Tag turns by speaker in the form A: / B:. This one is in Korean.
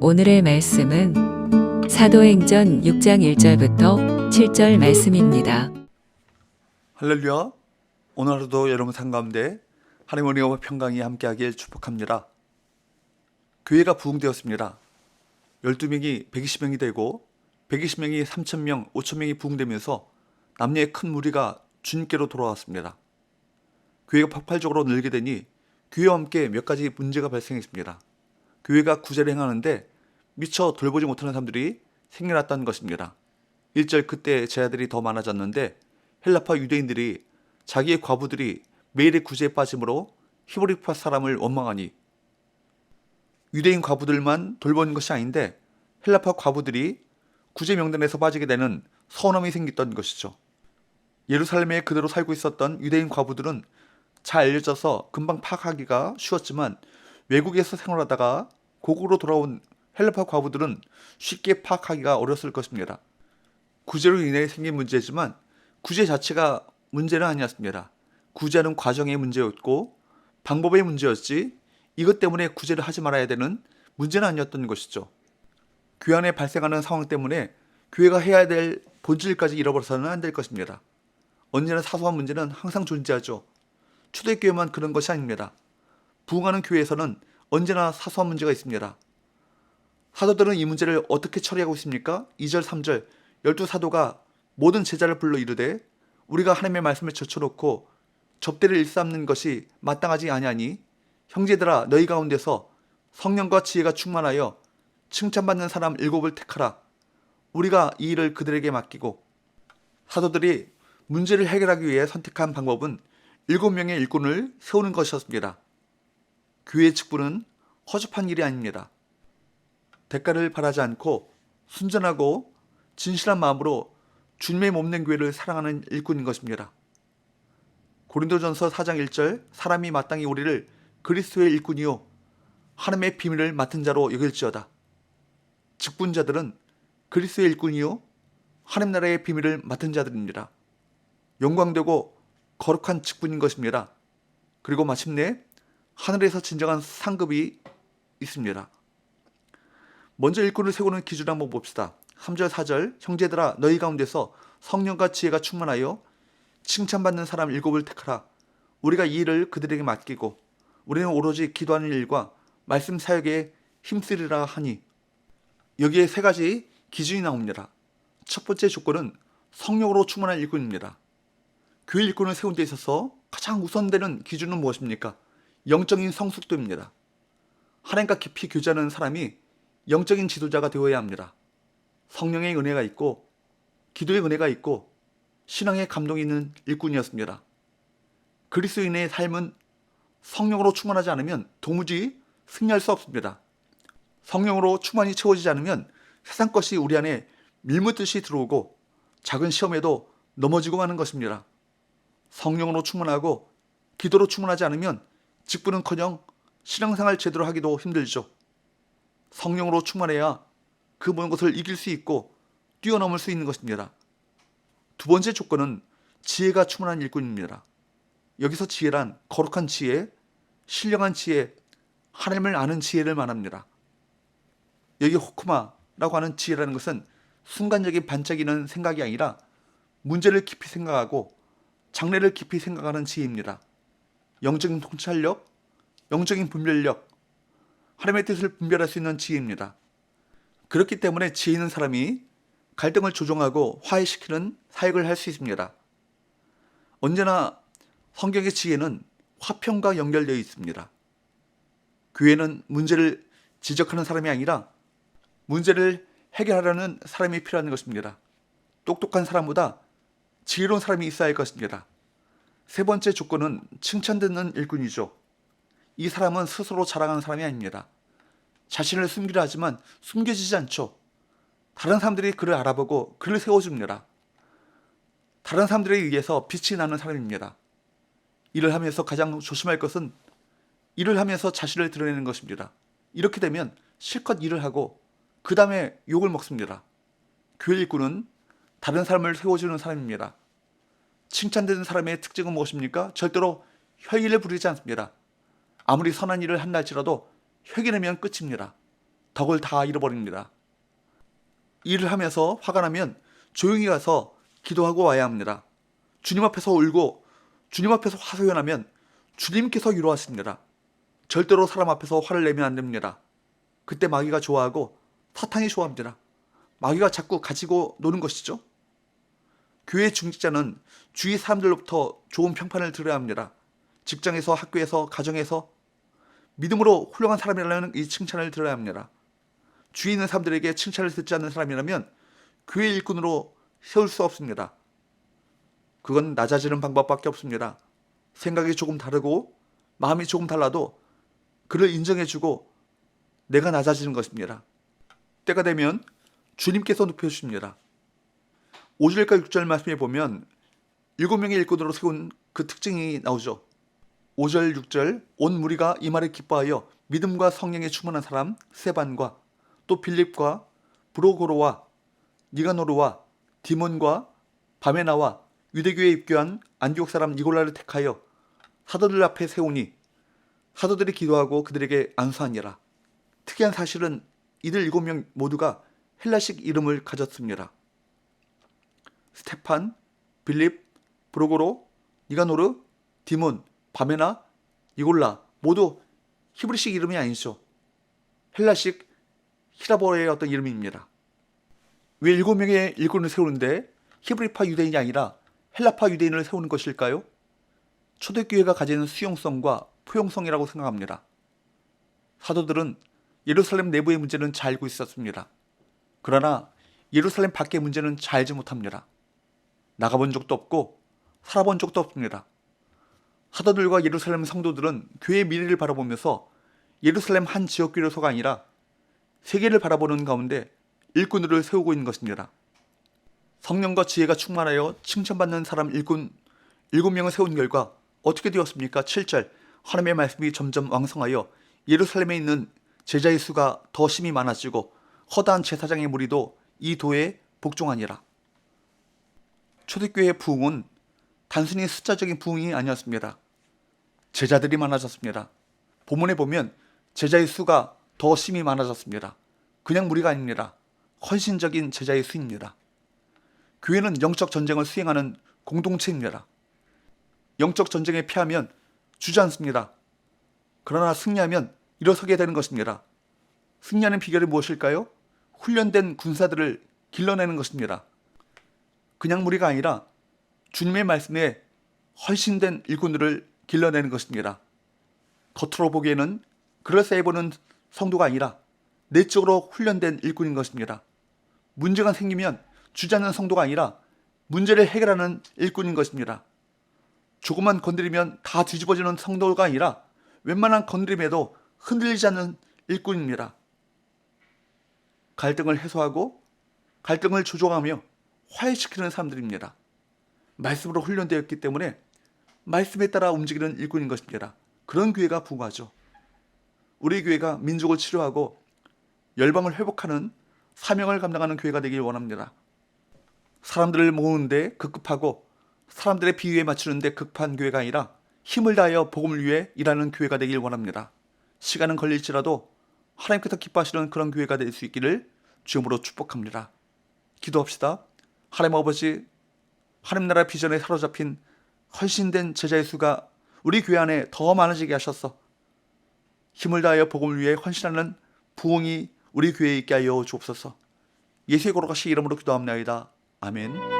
A: 오늘의 말씀은 사도행전 6장 1절부터 7절 말씀입니다.
B: 할렐루야. 오늘 하루도 여러분 삶 가운데 하나님의 은혜와 평강이 함께하길 축복합니다. 교회가 부흥되었습니다. 12명이 120명이 되고 120명이 3,000명, 5,000명이 부흥되면서 남녀의 큰 무리가 주님께로 돌아왔습니다. 교회가 폭발적으로 늘게 되니 교회와 함께 몇 가지 문제가 발생했습니다. 교회가 구제를 행하는데 미처 돌보지 못하는 사람들이 생겨났다는 것입니다. 1절 그때 제자들이 더 많아졌는데 헬라파 유대인들이 자기의 과부들이 매일의 구제에 빠짐으로 히브리파 사람을 원망하니 유대인 과부들만 돌보는 것이 아닌데 헬라파 과부들이 구제 명단에서 빠지게 되는 서운함이 생겼던 것이죠. 예루살렘에 그대로 살고 있었던 유대인 과부들은 잘 알려져서 금방 파악하기가 쉬웠지만 외국에서 생활하다가 고국으로 돌아온 헬라파 과부들은 쉽게 파악하기가 어렸을 것입니다. 구제로 인해 생긴 문제지만 구제 자체가 문제는 아니었습니다. 구제하는 과정의 문제였고 방법의 문제였지 이것 때문에 구제를 하지 말아야 되는 문제는 아니었던 것이죠. 교회 안에 발생하는 상황 때문에 교회가 해야 될 본질까지 잃어버려서는 안 될 것입니다. 언제나 사소한 문제는 항상 존재하죠. 초대교회만 그런 것이 아닙니다. 부흥하는 교회에서는 언제나 사소한 문제가 있습니다. 사도들은 이 문제를 어떻게 처리하고 있습니까? 2절, 3절, 열두 사도가 모든 제자를 불러 이르되 우리가 하나님의 말씀을 젖혀놓고 접대를 일삼는 것이 마땅하지 아니하니 형제들아 너희 가운데서 성령과 지혜가 충만하여 칭찬받는 사람 일곱을 택하라. 우리가 이 일을 그들에게 맡기고 사도들이 문제를 해결하기 위해 선택한 방법은 일곱 명의 일꾼을 세우는 것이었습니다. 교회 직분은 허접한 일이 아닙니다. 대가를 바라지 않고 순전하고 진실한 마음으로 주님의 몸된 교회를 사랑하는 일꾼인 것입니다. 고린도전서 4장 1절 사람이 마땅히 우리를 그리스도의 일꾼이요 하나님의 비밀을 맡은 자로 여길지어다. 직분자들은 그리스도의 일꾼이요 하나님 나라의 비밀을 맡은 자들입니다. 영광되고 거룩한 직분인 것입니다. 그리고 마침내 하늘에서 진정한 상급이 있습니다. 먼저 일꾼을 세우는 기준 한번 봅시다. 3절 4절 형제들아 너희 가운데서 성령과 지혜가 충만하여 칭찬받는 사람 일곱을 택하라. 우리가 이 일을 그들에게 맡기고 우리는 오로지 기도하는 일과 말씀 사역에 힘쓰리라 하니 여기에 세 가지 기준이 나옵니다. 첫 번째 조건은 성령으로 충만한 일꾼입니다. 교회 일꾼을 세운 데 있어서 가장 우선되는 기준은 무엇입니까? 영적인 성숙도입니다. 하나님과 깊이 교제하는 사람이 영적인 지도자가 되어야 합니다. 성령의 은혜가 있고 기도의 은혜가 있고 신앙의 감동이 있는 일꾼이었습니다. 그리스도인의 삶은 성령으로 충만하지 않으면 도무지 승리할 수 없습니다. 성령으로 충만히 채워지지 않으면 세상 것이 우리 안에 밀묻듯이 들어오고 작은 시험에도 넘어지고 마는 것입니다. 성령으로 충만하고 기도로 충만하지 않으면 직분은커녕 신앙생활 제대로 하기도 힘들죠. 성령으로 충만해야 그 모든 것을 이길 수 있고 뛰어넘을 수 있는 것입니다. 두 번째 조건은 지혜가 충만한 일꾼입니다. 여기서 지혜란 거룩한 지혜, 신령한 지혜, 하나님을 아는 지혜를 말합니다. 여기 호크마라고 하는 지혜라는 것은 순간적인 반짝이는 생각이 아니라 문제를 깊이 생각하고 장래를 깊이 생각하는 지혜입니다. 영적인 통찰력, 영적인 분별력, 하나님의 뜻을 분별할 수 있는 지혜입니다. 그렇기 때문에 지혜 있는 사람이 갈등을 조정하고 화해시키는 사역을 할 수 있습니다. 언제나 성경의 지혜는 화평과 연결되어 있습니다. 교회는 문제를 지적하는 사람이 아니라 문제를 해결하려는 사람이 필요한 것입니다. 똑똑한 사람보다 지혜로운 사람이 있어야 할 것입니다. 세 번째 조건은 칭찬듣는 일꾼이죠. 이 사람은 스스로 자랑하는 사람이 아닙니다. 자신을 숨기려 하지만 숨겨지지 않죠. 다른 사람들이 그를 알아보고 그를 세워줍니다. 다른 사람들에 의해서 빛이 나는 사람입니다. 일을 하면서 가장 조심할 것은 일을 하면서 자신을 드러내는 것입니다. 이렇게 되면 실컷 일을 하고 그 다음에 욕을 먹습니다. 교회 일꾼은 다른 사람을 세워주는 사람입니다. 칭찬되는 사람의 특징은 무엇입니까? 절대로 혈기를 부리지 않습니다. 아무리 선한 일을 한날지라도 획이 내면 끝입니다. 덕을 다 잃어버립니다. 일을 하면서 화가 나면 조용히 가서 기도하고 와야 합니다. 주님 앞에서 울고 주님 앞에서 화소연하면 주님께서 위로하십니다. 절대로 사람 앞에서 화를 내면 안 됩니다. 그때 마귀가 좋아하고 사탄이 좋아합니다. 마귀가 자꾸 가지고 노는 것이죠. 교회 중직자는 주위 사람들로부터 좋은 평판을 들어야 합니다. 직장에서 학교에서 가정에서 믿음으로 훌륭한 사람이라는 이 칭찬을 들어야 합니다. 주위 있는 사람들에게 칭찬을 듣지 않는 사람이라면 교회 일꾼으로 세울 수 없습니다. 그건 낮아지는 방법밖에 없습니다. 생각이 조금 다르고 마음이 조금 달라도 그를 인정해주고 내가 낮아지는 것입니다. 때가 되면 주님께서 높여주십니다. 5절과 6절 말씀에 보면 일곱 명의 일꾼으로 세운 그 특징이 나오죠. 5절 6절 온 무리가 이 말에 기뻐하여 믿음과 성령에 충만한 사람 세반과 또 빌립과 브로고로와 니가노르와 디몬과 바메나와 유대교에 입교한 안디옥 사람 니골라를 택하여 사도들 앞에 세우니 사도들이 기도하고 그들에게 안수하니라. 특이한 사실은 이들 일곱 명 모두가 헬라식 이름을 가졌습니다. 스테판, 빌립, 브로고로, 니가노르, 디몬, 바메나, 이골라 모두 히브리식 이름이 아니죠. 헬라식 히라보의 어떤 이름입니다. 왜 일곱 명의 일꾼을 세우는데 히브리파 유대인이 아니라 헬라파 유대인을 세우는 것일까요? 초대교회가 가지는 수용성과 포용성이라고 생각합니다. 사도들은 예루살렘 내부의 문제는 잘 알고 있었습니다. 그러나 예루살렘 밖의 문제는 잘 알지 못합니다. 나가본 적도 없고 살아본 적도 없습니다. 사도들과 예루살렘 성도들은 교회의 미래를 바라보면서 예루살렘 한 지역 교회로서가 아니라 세계를 바라보는 가운데 일꾼들을 세우고 있는 것입니다. 성령과 지혜가 충만하여 칭찬받는 사람 일꾼 일곱 명을 세운 결과 어떻게 되었습니까? 7절 하나님의 말씀이 점점 왕성하여 예루살렘에 있는 제자의 수가 더 심히 많아지고 허다한 제사장의 무리도 이 도에 복종하니라. 초대교회의 부흥은 단순히 숫자적인 부흥이 아니었습니다. 제자들이 많아졌습니다. 본문에 보면 제자의 수가 더 심히 많아졌습니다. 그냥 무리가 아닙니다. 헌신적인 제자의 수입니다. 교회는 영적 전쟁을 수행하는 공동체입니다. 영적 전쟁에 패하면 주지 않습니다. 그러나 승리하면 일어서게 되는 것입니다. 승리하는 비결이 무엇일까요? 훈련된 군사들을 길러내는 것입니다. 그냥 무리가 아니라 주님의 말씀에 헌신된 일꾼들을 길러내는 것입니다. 겉으로 보기에는 그럴싸해 보는 성도가 아니라 내적으로 훈련된 일꾼인 것입니다. 문제가 생기면 주지 않는 성도가 아니라 문제를 해결하는 일꾼인 것입니다. 조금만 건드리면 다 뒤집어지는 성도가 아니라 웬만한 건드림에도 흔들리지 않는 일꾼입니다. 갈등을 해소하고 갈등을 조종하며 화해시키는 사람들입니다. 말씀으로 훈련되었기 때문에 말씀에 따라 움직이는 일꾼인 것입니다. 그런 교회가 부흥하죠. 우리 교회가 민족을 치료하고 열방을 회복하는 사명을 감당하는 교회가 되길 원합니다. 사람들을 모으는데 급급하고 사람들의 비유에 맞추는데 급한 교회가 아니라 힘을 다하여 복음을 위해 일하는 교회가 되길 원합니다. 시간은 걸릴지라도 하나님께서 기뻐하시는 그런 교회가 될 수 있기를 주음으로 축복합니다. 기도합시다. 하나님 아버지, 하나님 나라 비전에 사로잡힌 헌신된 제자의 수가 우리 교회 안에 더 많아지게 하셔서 힘을 다하여 복음을 위해 헌신하는 부흥이 우리 교회에 있게 하여 주옵소서. 예수의 고로가시 이름으로 기도합나이다. 아멘.